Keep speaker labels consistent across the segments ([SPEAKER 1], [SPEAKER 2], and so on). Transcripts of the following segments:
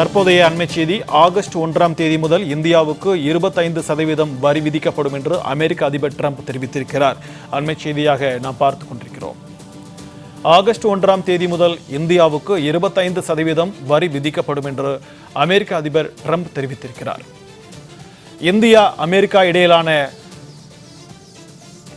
[SPEAKER 1] தற்போதைய அண்மை செய்தி ஆகஸ்ட் ஒன்றாம் தேதி முதல் இந்தியாவுக்கு இருபத்தைந்து சதவீதம் வரி விதிக்கப்படும் என்று அமெரிக்க அதிபர் ட்ரம்ப் தெரிவித்திருக்கிறார். அண்மை செய்தியாக நாம் பார்த்து கொண்டிருக்கிறோம். ஆகஸ்ட் ஒன்றாம் தேதி முதல் இந்தியாவுக்கு இருபத்தைந்து சதவீதம் வரி விதிக்கப்படும் என்று அமெரிக்க அதிபர் ட்ரம்ப் தெரிவித்திருக்கிறார். இந்தியா அமெரிக்கா இடையிலான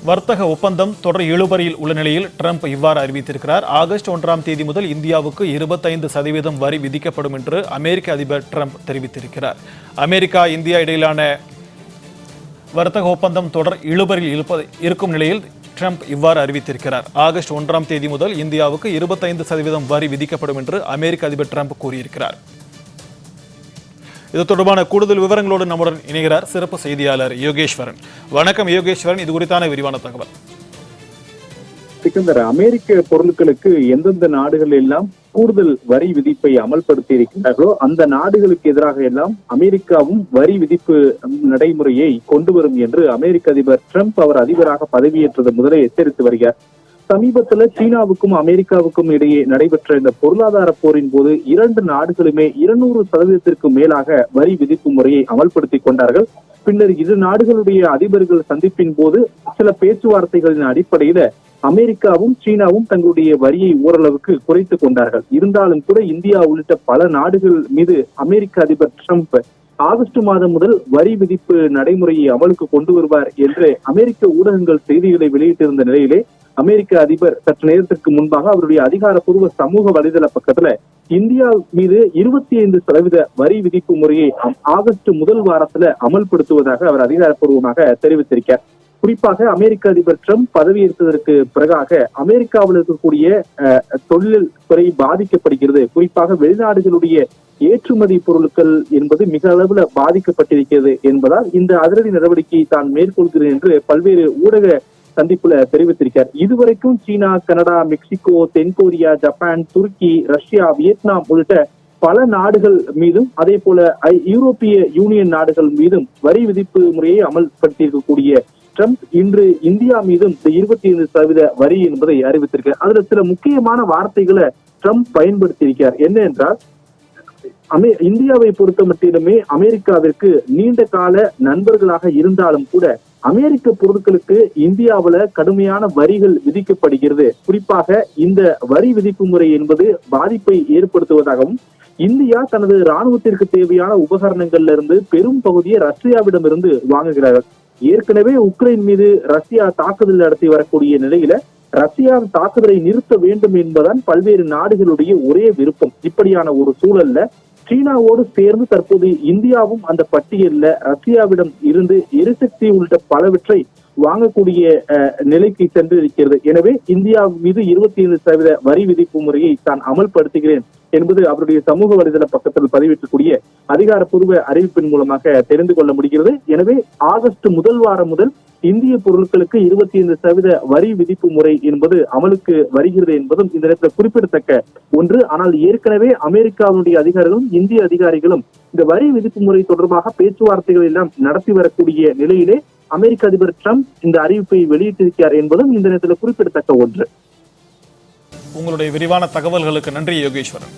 [SPEAKER 1] வர்த்தக ஒப்பந்தம் தொடர் இழுபறியில் உள்ள நிலையில் ட்ரம்ப் இவ்வாறு அறிவித்திருக்கிறார். ஆகஸ்ட் ஒன்றாம் தேதி முதல் இந்தியாவுக்கு இருபத்தைந்து சதவீதம் வரி விதிக்கப்படும் என்று அமெரிக்க அதிபர் ட்ரம்ப் தெரிவித்திருக்கிறார். அமெரிக்கா இந்தியா இடையிலான வர்த்தக ஒப்பந்தம் தொடர் இழுபறியில் இருப்பது இருக்கும் நிலையில் ட்ரம்ப் இவ்வாறு அறிவித்திருக்கிறார். ஆகஸ்ட் ஒன்றாம் தேதி முதல் இந்தியாவுக்கு இருபத்தைந்து சதவீதம் வரி விதிக்கப்படும் என்று அமெரிக்க அதிபர் ட்ரம்ப் கூறியிருக்கிறார். இது தொடர்பான கூடுதல் விவரங்களோடு நம்முடன் இணைகிறார் சிறப்பு செய்தியாளர் யோகேஸ்வரன். வணக்கம் யோகேஸ்வரன் இது குறித்தான விரிவான தகவல்.
[SPEAKER 2] சிக்கந்தர் அமெரிக்க பொருட்களுக்கு எந்தெந்த நாடுகள் எல்லாம் கூடுதல் வரி விதிப்பை அமல்படுத்தி இருக்கிறார்களோ அந்த நாடுகளுக்கு எதிராக எல்லாம் அமெரிக்காவும் வரி விதிப்பு நடைமுறையை கொண்டு வரும் என்று அமெரிக்க அதிபர் டிரம்ப் அவர் அதிபராக பதவியேற்றது முதலே எச்சரித்து வருகிறார். சமீபத்துல சீனாவுக்கும் அமெரிக்காவுக்கும் இடையே நடைபெற்ற இந்த பொருளாதார போரின் போது இரண்டு நாடுகளுமே இருநூறு சதவீதத்திற்கு மேலாக வரி விதிப்பு முறையை அமல்படுத்தி கொண்டார்கள். பின்னர் இரு நாடுகளுடைய அதிபர்கள் சந்திப்பின் போது சில பேச்சுவார்த்தைகளின் அடிப்படையில அமெரிக்காவும் சீனாவும் தங்களுடைய வரியை ஓரளவுக்கு குறைத்துக் கொண்டார்கள். இருந்தாலும் கூட இந்தியா உள்ளிட்ட பல நாடுகள் மீது அமெரிக்க அதிபர் ட்ரம்ப் ஆகஸ்ட் மாதம் முதல் வரி விதிப்பு நடைமுறையை அமலுக்கு கொண்டு வருவார் என்று அமெரிக்க ஊடகங்கள் செய்திகளை வெளியிட்டிருந்த நிலையிலே அமெரிக்க அதிபர் சற்று நேரத்திற்கு முன்பாக அவருடைய அதிகாரப்பூர்வ சமூக வலைதள பக்கத்துல இந்தியா மீது இருபத்தி ஐந்து சதவீத வரி விதிப்பு முறையை ஆகஸ்ட் முதல் வாரத்துல அமல்படுத்துவதாக அவர் அதிகாரப்பூர்வமாக தெரிவித்திருக்கார் குறிப்பாக அமெரிக்க அதிபர் ட்ரம்ப் பதவியேற்றதற்கு பிறகாக அமெரிக்காவில் இருக்கக்கூடிய அஹ், தொழில் துறை பாதிக்கப்படுகிறது. குறிப்பாக வெளிநாடுகளுடைய ஏற்றுமதி பொருட்கள் என்பது மிக அளவுல பாதிக்கப்பட்டிருக்கிறது என்பதால் இந்த அதிரடி நடவடிக்கையை தான் மேற்கொள்கிறேன் என்று பல்வேறு ஊடக சந்திப்புல தெரிவித்திருக்கார். இதுவரைக்கும் சீனா கனடா மெக்சிகோ தென்கொரியா ஜப்பான் துருக்கி ரஷ்யா வியட்நாம் உள்ளிட்ட பல நாடுகள் மீதும் அதே போல யூரோப்பிய யூனியன் நாடுகள் மீதும் வரி விதிப்பு முறையை அமல்படுத்தியிருக்கக்கூடிய ட்ரம்ப் இன்று இந்தியா மீதும் இந்த இருபத்தி ஐந்து சதவீத வரி என்பதை அறிவித்திருக்கார். அதுல சில முக்கியமான வார்த்தைகளை ட்ரம்ப் பயன்படுத்தியிருக்கார். என்ன என்றால் அமே இந்தியாவை பொறுத்த மட்டிலுமே அமெரிக்காவிற்கு நீண்ட கால நண்பர்களாக இருந்தாலும் கூட அமெரிக்க பொருட்களுக்கு இந்தியாவுல கடுமையான வரிகள் விதிக்கப்படுகிறது. குறிப்பாக இந்த வரி விதிப்பு முறை என்பது பாதிப்பை ஏற்படுத்துவதாகவும் இந்தியா தனது ராணுவத்திற்கு தேவையான உபகரணங்கள்ல இருந்து பெரும் பகுதியை ரஷ்யாவிடமிருந்து வாங்குகிறார்கள். ஏற்கனவே உக்ரைன் மீது ரஷ்யா தாக்குதல் நடத்தி வரக்கூடிய நிலையில ரஷ்யா தாக்குதலை நிறுத்த வேண்டும் என்பதுதான் பல்வேறு நாடுகளுடைய ஒரே விருப்பம். இப்படியான ஒரு சூழல்ல சீனாவோடு சேர்ந்து தற்போது இந்தியாவும் அந்த பட்டியலில் ரஷ்யாவிடம் இருந்து எரிசக்தி உள்ளிட்ட பலவற்றை வாங்கக்கூடிய அஹ், நிலைக்கு சென்றிருக்கிறது. எனவே இந்தியா மீது இருபத்தி ஐந்து சதவீத வரி விதிப்பு முறையை தான் அமல்படுத்துகிறேன். என்பது அவருடைய சமூக வலைதள பக்கத்தில் பதிவிட்டக்கூடிய அதிகாரப்பூர்வ அறிவிப்பின் மூலமாக தெரிந்து கொள்ள முடிகிறது. எனவே ஆகஸ்ட் முதல் வாரம் முதல் இந்திய பொருட்களுக்கு இருபத்தி ஐந்து சதவீத வரி விதிப்பு முறை என்பது அமலுக்கு வருகிறது என்பதும் இந்த நேரத்தில் குறிப்பிடத்தக்க ஒன்று. ஆனால் ஏற்கனவே அமெரிக்காவுடைய அதிகாரிகளும் இந்திய அதிகாரிகளும் இந்த வரி விதிப்பு முறை தொடர்பாக பேச்சுவார்த்தைகள் எல்லாம் நடத்தி வரக்கூடிய நிலையிலே அமெரிக்க அதிபர் டிரம்ப் இந்த அறிவிப்பை வெளியிட்டிருக்கிறார் என்பதும் இந்த நேரத்தில் குறிப்பிடத்தக்க ஒன்று.
[SPEAKER 1] உங்களுடைய விரிவான தகவல்களுக்கு நன்றி யோகேஸ்வரன்.